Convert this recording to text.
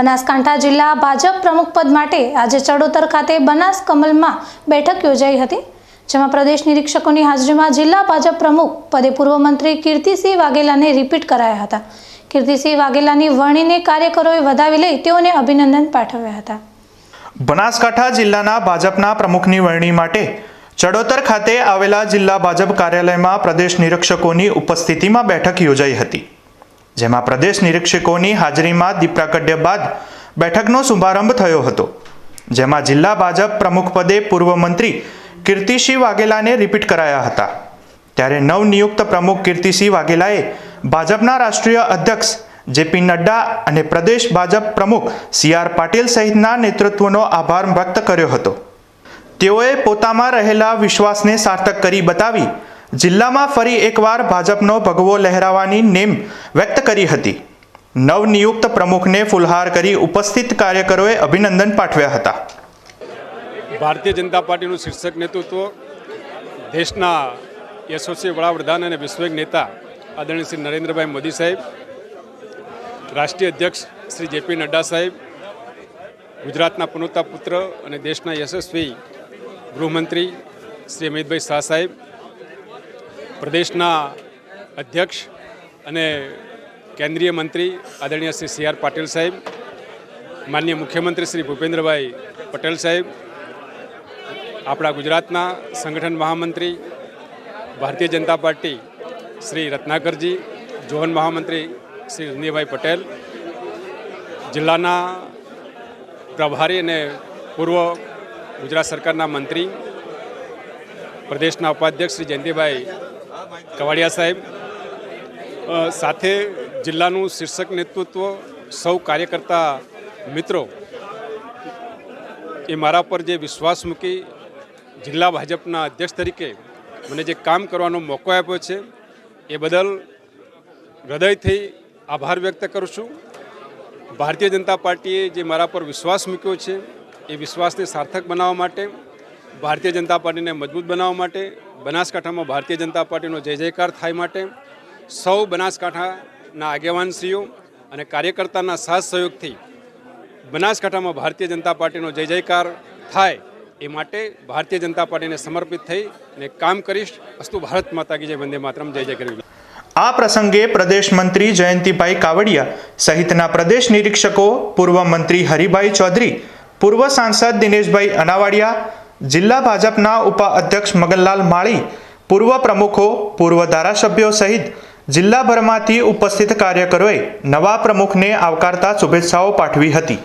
બનાસકાંઠા જિલ્લા ભાજપ પ્રમુખ પદ માટે આજે ચડોતર ખાતે બનાસ કમલમાં બેઠક યોજાઈ હતી, જેમાં પ્રદેશ નિરીક્ષકોની હાજરીમાં જિલ્લા ભાજપ પ્રમુખ પદે પૂર્વ મંત્રી કીર્તિસિંહ વાઘેલાને રિપીટ કરાયા હતા. કીર્તિસિંહ વાઘેલાની વરણીને કાર્યકરોએ વધાવી લઈ તેઓને અભિનંદન પાઠવ્યા હતા. બનાસકાંઠા જિલ્લાના ભાજપના પ્રમુખની વરણી માટે ચડોતર ખાતે આવેલા જિલ્લા ભાજપ કાર્યાલયમાં પ્રદેશ નિરીક્ષકોની ઉપસ્થિતિમાં બેઠક યોજાઈ હતી. જેમાં પ્રદેશ નિરીક્ષકોની હાજરીમાં દીપ પ્રાગટ્ય બાદ બેઠકનો શુભારંભ થયો હતો, જેમાં જિલ્લા ભાજપ પ્રમુખ પદે પૂર્વ મંત્રી કીર્તિસિંહ વાઘેલાને રિપીટ કરાયા હતા. ત્યારે નવનિયુક્ત પ્રમુખ કીર્તિસિંહ વાઘેલાએ ભાજપના રાષ્ટ્રીય અધ્યક્ષ જેપી નડ્ડા અને પ્રદેશ ભાજપ પ્રમુખ સી આર પાટીલ સહિતના નેતૃત્વનો આભાર વ્યક્ત કર્યો હતો. તેઓએ પોતામાં રહેલા વિશ્વાસને સાર્થક કરી બતાવી જિલ્લામાં ફરી એકવાર ભાજપનો ભગવો લહેરાવાની નેમ વ્યક્ત કરી હતી. નવનિયુક્ત પ્રમુખને ફુલહાર કરી ઉપસ્થિત કાર્યકરોએ અભિનંદન પાઠવ્યા હતા. ભારતીય જનતા પાર્ટીનું શીર્ષક નેતૃત્વ, દેશના યશસ્વી વડાપ્રધાન અને વિશ્વક નેતા આદરણીય શ્રી નરેન્દ્રભાઈ મોદી સાહેબ, રાષ્ટ્રીય અધ્યક્ષ શ્રી જેપી નડ્ડા સાહેબ, ગુજરાતના પુનોતા પુત્ર અને દેશના યશસ્વી ગૃહમંત્રી શ્રી અમિતભાઈ શાહ સાહેબ પ્રદેશના અધ્યક્ષ અને કેન્દ્રીય મંત્રી આદરણીય શ્રી સી આર પાટીલ સાહેબ, માનનીય મુખ્યમંત્રી શ્રી ભૂપેન્દ્રભાઈ પટેલ સાહેબ, આપણા ગુજરાતના સંગઠન મહામંત્રી ભારતીય જનતા પાર્ટી શ્રી રત્નાકરજી, જોહન મહામંત્રી શ્રી રંદીભાઈ પટેલ, જિલ્લાના પ્રભારી અને પૂર્વ ગુજરાત સરકારના મંત્રી, પ્રદેશના ઉપાધ્યક્ષ શ્રી જયંતિભાઈ કવાડિયા સાહેબ સાથે જિલ્લાનું શીર્ષક નેતૃત્વ સૌ કાર્યકર્તા મિત્રો, એ મારા પર જે વિશ્વાસ મૂકી જિલ્લા ભાજપના અધ્યક્ષ તરીકે મને જે કામ કરવાનો મોકો આપ્યો છે, એ બદલ હૃદયથી આભાર વ્યક્ત કરું છું. ભારતીય જનતા પાર્ટીએ જે મારા પર વિશ્વાસ મૂક્યો છે, એ વિશ્વાસને સાર્થક બનાવવા માટે ભારતીય જનતા પાર્ટીને મજબૂત બનાવવા માટે, બનાસકાંઠામાં ભારતીય જનતા પાર્ટીનો જય જયકાર થાય માટે સૌ બનાસકાંઠાના આગેવાનશ્રીઓ અને કાર્યકર્તાના સાથ સહયોગથી બનાસકાંઠામાં ભારતીય જનતા પાર્ટીનો જય જયકાર થાય એ માટે ભારતીય જનતા પાર્ટીને સમર્પિત થઈ અને કામ કરીશ. અસ્તુ ભારત માતા કી જય, વંદે માતરમ, જય જય આ પ્રસંગે પ્રદેશ મંત્રી જયંતિભાઈ કાવડિયા સહિતના પ્રદેશ નિરીક્ષકો, પૂર્વ મંત્રી હરિભાઈ ચૌધરી, પૂર્વ સાંસદ દિનેશભાઈ અનાવાડિયા જિલ્લા ભાજપના ઉપાધ્યક્ષ મગનલાલ માળી, પૂર્વ પ્રમુખો, પૂર્વ ધારાસભ્યો સહિત જિલ્લાભરમાંથી ઉપસ્થિત કાર્યકરોએ નવા પ્રમુખને આવકારતા શુભેચ્છાઓ પાઠવી હતી.